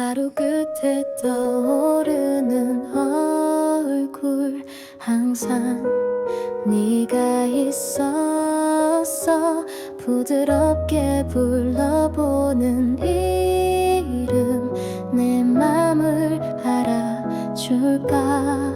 하루 끝에 떠오르는 얼굴. 항상 네가 있었어 부드럽게 불러보는 이름. 내 맘을 알아줄까?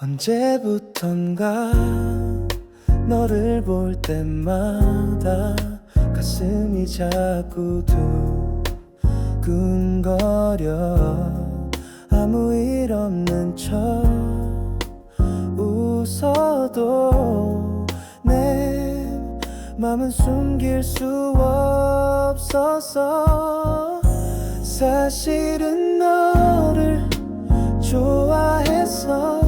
언제부턴가 너를 볼 때마다 가슴이 자꾸 두근거려. 아무 일 없는 척 웃어도 내 맘은 숨길 수 없어서 사실은 너를 좋아했어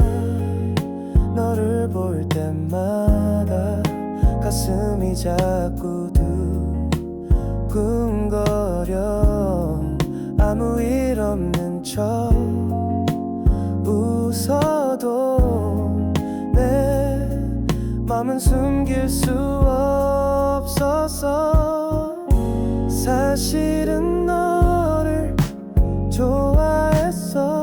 가슴이 자꾸 두근거려. 아무 일 없는 척 웃어도 내 맘은 숨길 수 없어서. 사실은 너를 좋아했어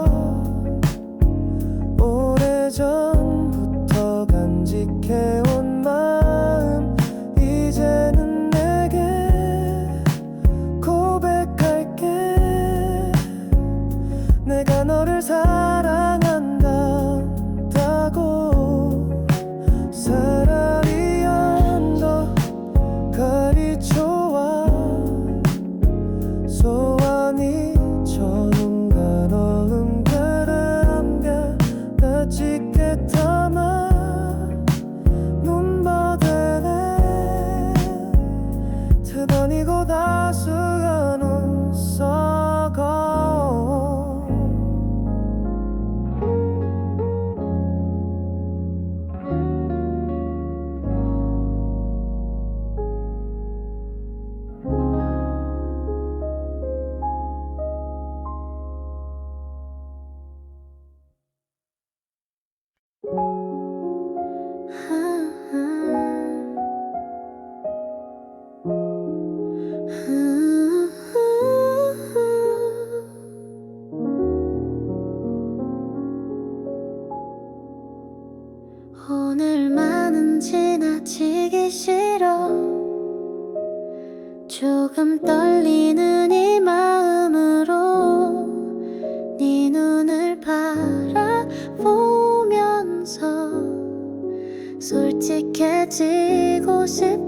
오늘만은 지나치기 싫어. 조금 떨리는 이 마음으로 네 눈을 바라보면서 솔직해지고 싶어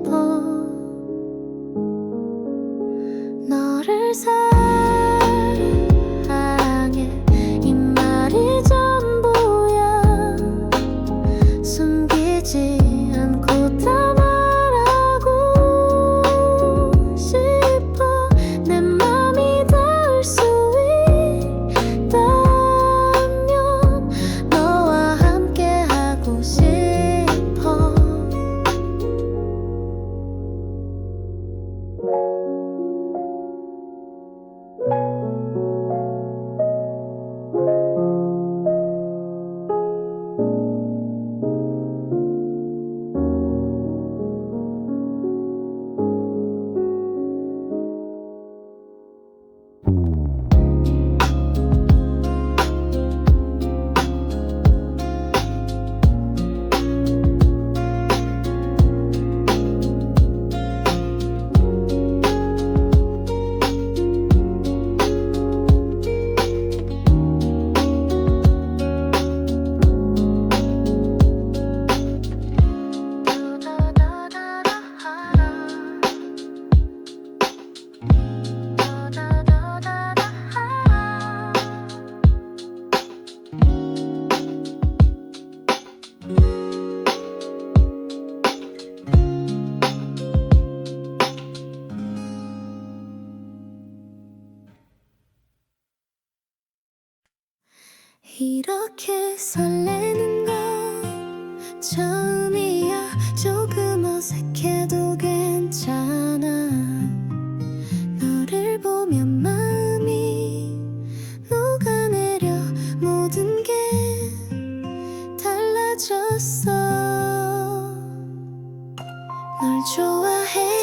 널 좋아해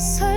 so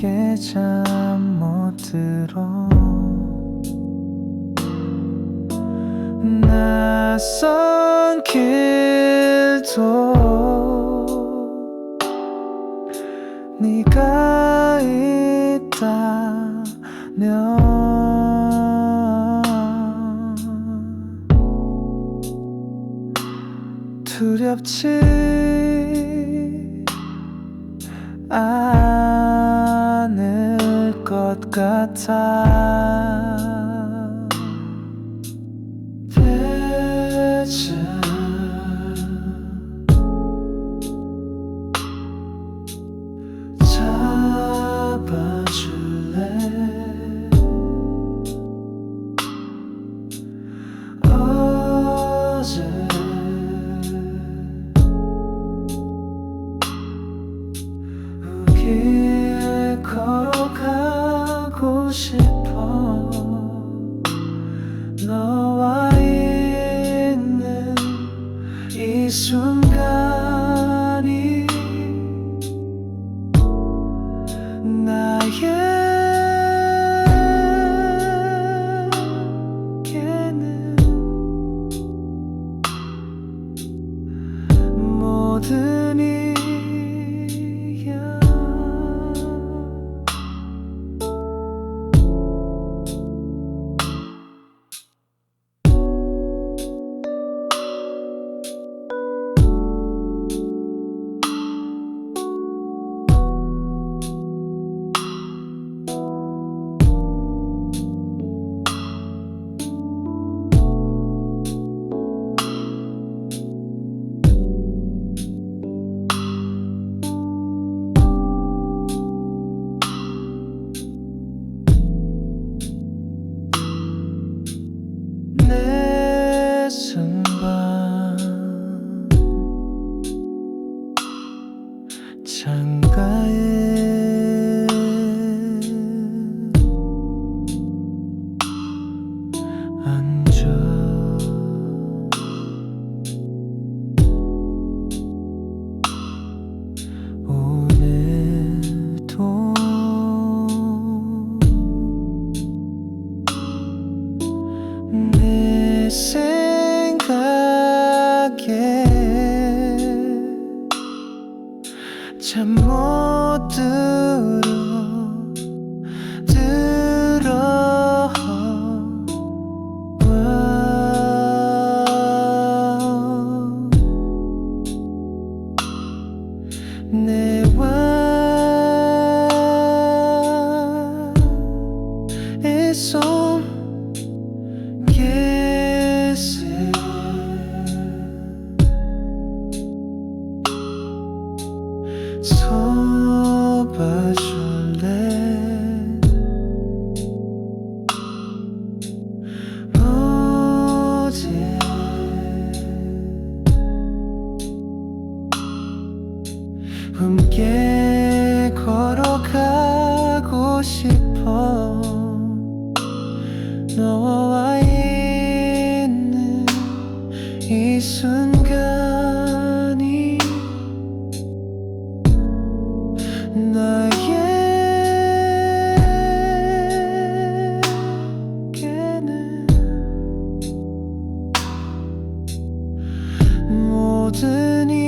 깊게 잠 못 들어. 낯선 길도 kata. 是篡改 모두 止你